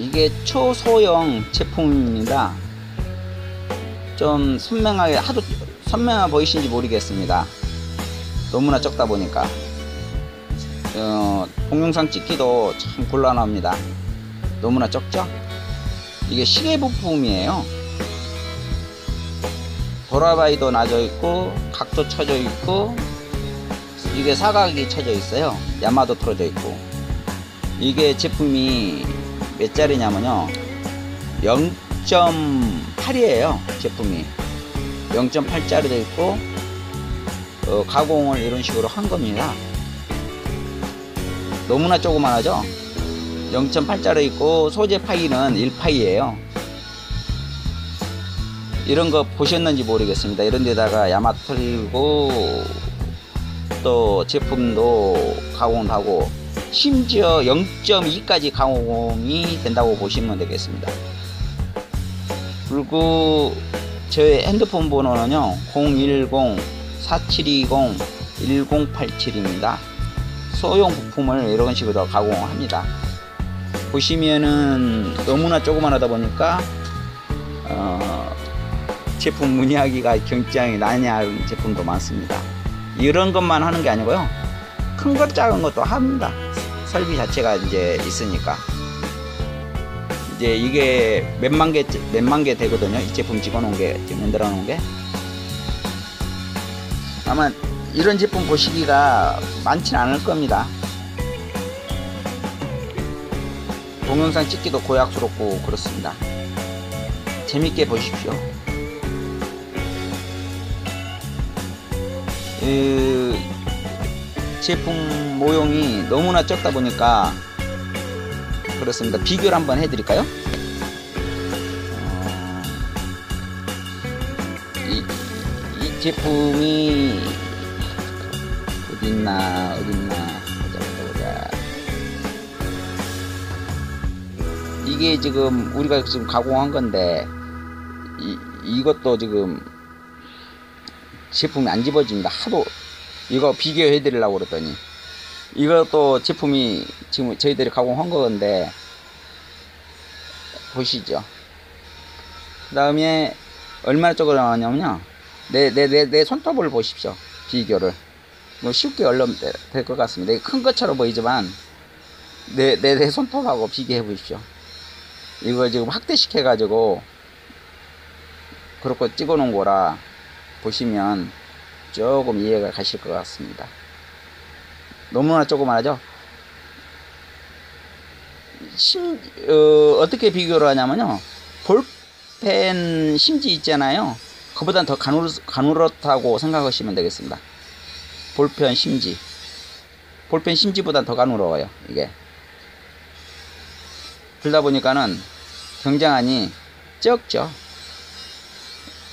이게 초소형 제품입니다. 좀 선명하게 하도 선명해 보이신지 모르겠습니다. 너무나 적다 보니까 어, 동영상 찍기도 참 곤란합니다. 너무나 적죠? 이게 시계 부품이에요. 도라바이도 나져 있고 각도 쳐져 있고 이게 사각이 쳐져 있어요. 야마도 틀어져 있고 이게 제품이 몇 짜리냐면요. 0.8이에요 제품이. 0.8짜리도 있고 어, 가공을 이런 식으로 한 겁니다. 너무나 조그만하죠? 0.8짜리 있고 소재 파이는 1파이에요. 이런 거 보셨는지 모르겠습니다. 이런 데다가 야마 틀고 또 제품도 가공하고 심지어 0.2까지 가공이 된다고 보시면 되겠습니다. 그리고 제 핸드폰 번호는요 010-4720-1087입니다. 소형 부품을 이런 식으로 가공합니다. 보시면은 너무나 조그만하다 보니까 어, 제품 문의하기가 굉장히 난해한 제품도 많습니다. 이런 것만 하는 게 아니고요. 큰 것 작은 것도 합니다. 설비 자체가 이제 있으니까 이제 이게 몇만 개 몇만 개 되거든요. 이 제품 집어놓은 게 만들어 놓은 게 아마 이런 제품 보시기가 많지는 않을 겁니다. 동영상 찍기도 고약스럽고 그렇습니다. 재밌게 보십시오. 그 제품 모형이 너무나 적다 보니까 그렇습니다. 비교를 한번 해드릴까요? 어, 이, 이 제품이 어딨나 어딨나 이게 지금 우리가 지금 가공한 건데 이, 이것도 지금 제품이 안 집어집니다. 하도 이거 비교해 드리려고 그랬더니 이것도 제품이 지금 저희들이 가공한 건데 보시죠. 그 다음에 얼마나 적어 나왔냐면요. 내 내 내 내 손톱을 보십시오. 비교를. 뭐 쉽게 얼른 될것 같습니다. 큰 것처럼 보이지만 내 내 내 손톱하고 비교해 보십시오. 이걸 지금 확대시켜 가지고 그렇게 찍어 놓은 거라 보시면 조금 이해가 가실 것 같습니다. 너무나 조그만하죠? 심, 어, 떻게 비교를 하냐면요. 볼펜 심지 있잖아요. 그보다 더 가누, 가누렇다고 생각하시면 되겠습니다. 볼펜 심지. 볼펜 심지보다 더 가누러워요. 이게. 그러다 보니까는 굉장히 적죠.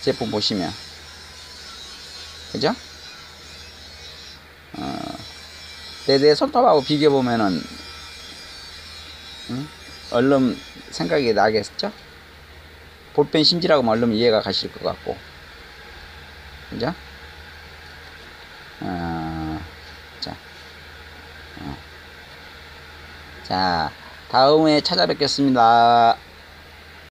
제품 보시면. 그죠? 어, 내, 내 손톱하고 비교해보면은, 응? 얼른 생각이 나겠죠? 볼펜 심지라고 얼른 이해가 가실 것 같고. 그죠? 어, 자, 어. 자, 다음에 찾아뵙겠습니다.